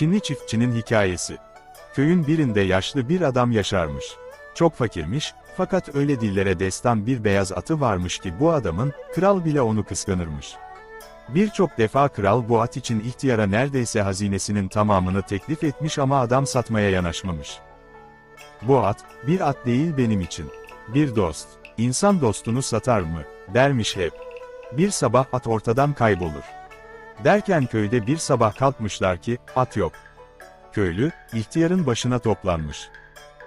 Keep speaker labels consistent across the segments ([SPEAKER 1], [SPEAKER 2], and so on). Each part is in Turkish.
[SPEAKER 1] Çinli çiftçinin hikayesi. Köyün birinde yaşlı bir adam yaşarmış. Çok fakirmiş, fakat öyle dillere destan bir beyaz atı varmış ki bu adamın, kral bile onu kıskanırmış. Birçok defa kral bu at için ihtiyara neredeyse hazinesinin tamamını teklif etmiş ama adam satmaya yanaşmamış. Bu at, bir at değil benim için. Bir dost. İnsan dostunu satar mı? Dermiş hep. Bir sabah at ortadan kaybolur. Derken köyde bir sabah kalkmışlar ki, at yok. Köylü, ihtiyarın başına toplanmış.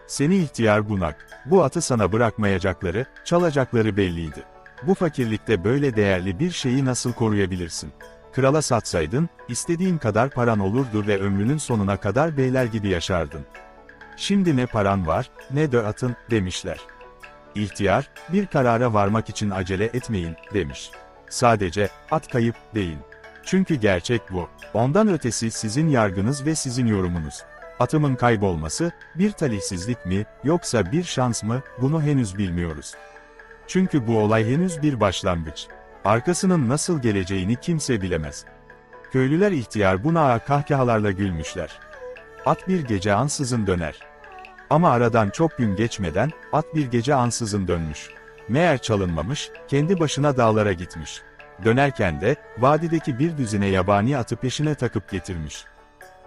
[SPEAKER 1] Seni ihtiyar bunak, bu atı sana bırakmayacakları, çalacakları belliydi. Bu fakirlikte böyle değerli bir şeyi nasıl koruyabilirsin? Krala satsaydın, istediğin kadar paran olurdu ve ömrünün sonuna kadar beyler gibi yaşardın. Şimdi ne paran var, ne de atın, demişler. İhtiyar, bir karara varmak için acele etmeyin, demiş. Sadece, at kayıp, deyin. Çünkü gerçek bu. Ondan ötesi sizin yargınız ve sizin yorumunuz. Atımın kaybolması, bir talihsizlik mi, yoksa bir şans mı, bunu henüz bilmiyoruz. Çünkü bu olay henüz bir başlangıç. Arkasının nasıl geleceğini kimse bilemez. Köylüler ihtiyar buna kahkahalarla gülmüşler. At bir gece ansızın döner. Ama aradan çok gün geçmeden, at bir gece ansızın dönmüş. Meğer çalınmamış, kendi başına dağlara gitmiş. Dönerken de, vadideki bir düzine yabani atı peşine takıp getirmiş.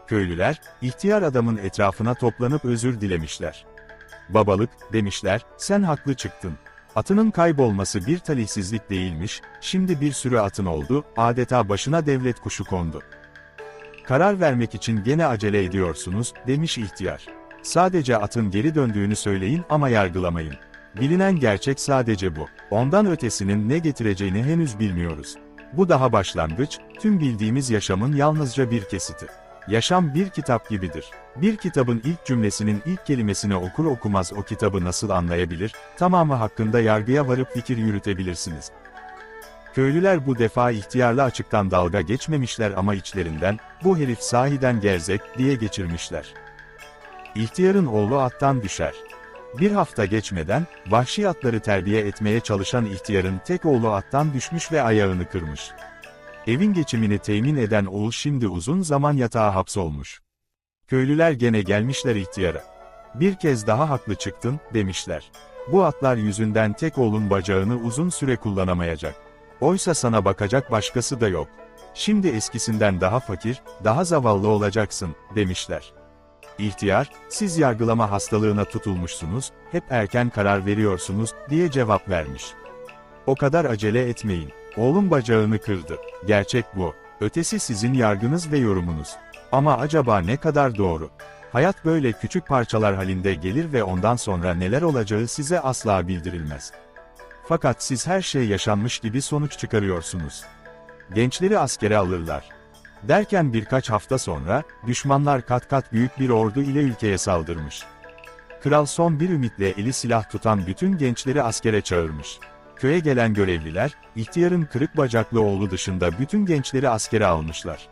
[SPEAKER 1] Köylüler, ihtiyar adamın etrafına toplanıp özür dilemişler. Babalık, demişler, sen haklı çıktın. Atının kaybolması bir talihsizlik değilmiş, şimdi bir sürü atın oldu, adeta başına devlet kuşu kondu. Karar vermek için gene acele ediyorsunuz, demiş ihtiyar. Sadece atın geri döndüğünü söyleyin ama yargılamayın. Bilinen gerçek sadece bu. Ondan ötesinin ne getireceğini henüz bilmiyoruz. Bu daha başlangıç, tüm bildiğimiz yaşamın yalnızca bir kesiti. Yaşam bir kitap gibidir. Bir kitabın ilk cümlesinin ilk kelimesini okur okumaz o kitabı nasıl anlayabilir, tamamı hakkında yargıya varıp fikir yürütebilirsiniz. Köylüler bu defa ihtiyarla açıktan dalga geçmemişler ama içlerinden, bu herif sahiden gerzek, diye geçirmişler. İhtiyarın oğlu attan düşer. Bir hafta geçmeden, vahşi atları terbiye etmeye çalışan ihtiyarın tek oğlu attan düşmüş ve ayağını kırmış. Evin geçimini temin eden oğul şimdi uzun zaman yatağa hapsolmuş. Köylüler gene gelmişler ihtiyara. Bir kez daha haklı çıktın, demişler. Bu atlar yüzünden tek oğlun bacağını uzun süre kullanamayacak. Oysa sana bakacak başkası da yok. Şimdi eskisinden daha fakir, daha zavallı olacaksın, demişler. İhtiyar, siz yargılama hastalığına tutulmuşsunuz, hep erken karar veriyorsunuz, diye cevap vermiş. O kadar acele etmeyin. Oğlum bacağını kırdı. Gerçek bu. Ötesi sizin yargınız ve yorumunuz. Ama acaba ne kadar doğru? Hayat böyle küçük parçalar halinde gelir ve ondan sonra neler olacağı size asla bildirilmez. Fakat siz her şey yaşanmış gibi sonuç çıkarıyorsunuz. Gençleri askere alırlar. Derken birkaç hafta sonra, düşmanlar kat kat büyük bir ordu ile ülkeye saldırmış. Kral son bir ümitle eli silah tutan bütün gençleri askere çağırmış. Köye gelen görevliler, ihtiyarın kırık bacaklı oğlu dışında bütün gençleri askere almışlar.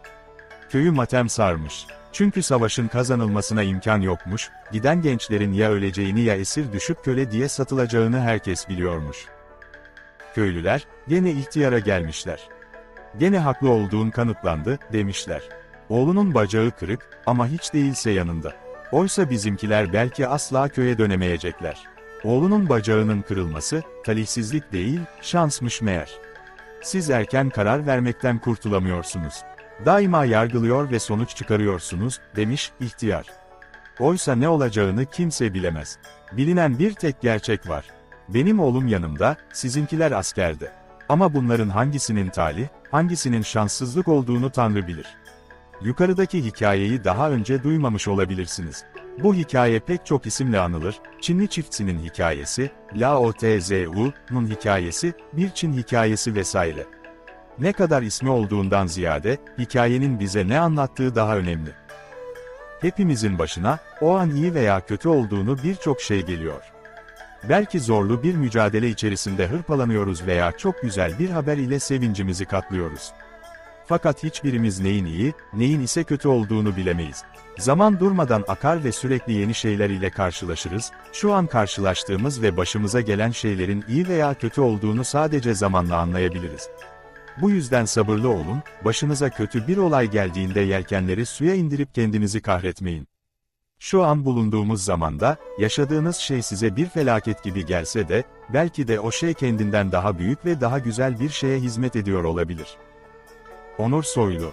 [SPEAKER 1] Köyü matem sarmış. Çünkü savaşın kazanılmasına imkan yokmuş, giden gençlerin ya öleceğini ya esir düşüp köle diye satılacağını herkes biliyormuş. Köylüler, gene ihtiyara gelmişler. Gene haklı olduğun kanıtlandı, demişler. Oğlunun bacağı kırık, ama hiç değilse yanında. Oysa bizimkiler belki asla köye dönemeyecekler. Oğlunun bacağının kırılması, talihsizlik değil, şansmış meğer. Siz erken karar vermekten kurtulamıyorsunuz. Daima yargılıyor ve sonuç çıkarıyorsunuz, demiş ihtiyar. Oysa ne olacağını kimse bilemez. Bilinen bir tek gerçek var. Benim oğlum yanımda, sizinkiler askerde. Ama bunların hangisinin talih, hangisinin şanssızlık olduğunu Tanrı bilir. Yukarıdaki hikayeyi daha önce duymamış olabilirsiniz. Bu hikaye pek çok isimle anılır, Çinli çiftçinin hikayesi, Lao Tzu'nun hikayesi, bir Çin hikayesi vesaire. Ne kadar ismi olduğundan ziyade, hikayenin bize ne anlattığı daha önemli. Hepimizin başına, o an iyi veya kötü olduğunu birçok şey geliyor. Belki zorlu bir mücadele içerisinde hırpalanıyoruz veya çok güzel bir haber ile sevincimizi katlıyoruz. Fakat hiçbirimiz neyin iyi, neyin ise kötü olduğunu bilemeyiz. Zaman durmadan akar ve sürekli yeni şeyler ile karşılaşırız, şu an karşılaştığımız ve başımıza gelen şeylerin iyi veya kötü olduğunu sadece zamanla anlayabiliriz. Bu yüzden sabırlı olun, başınıza kötü bir olay geldiğinde yelkenleri suya indirip kendinizi kahretmeyin. Şu an bulunduğumuz zamanda, yaşadığınız şey size bir felaket gibi gelse de, belki de o şey kendinden daha büyük ve daha güzel bir şeye hizmet ediyor olabilir. Onur Soylu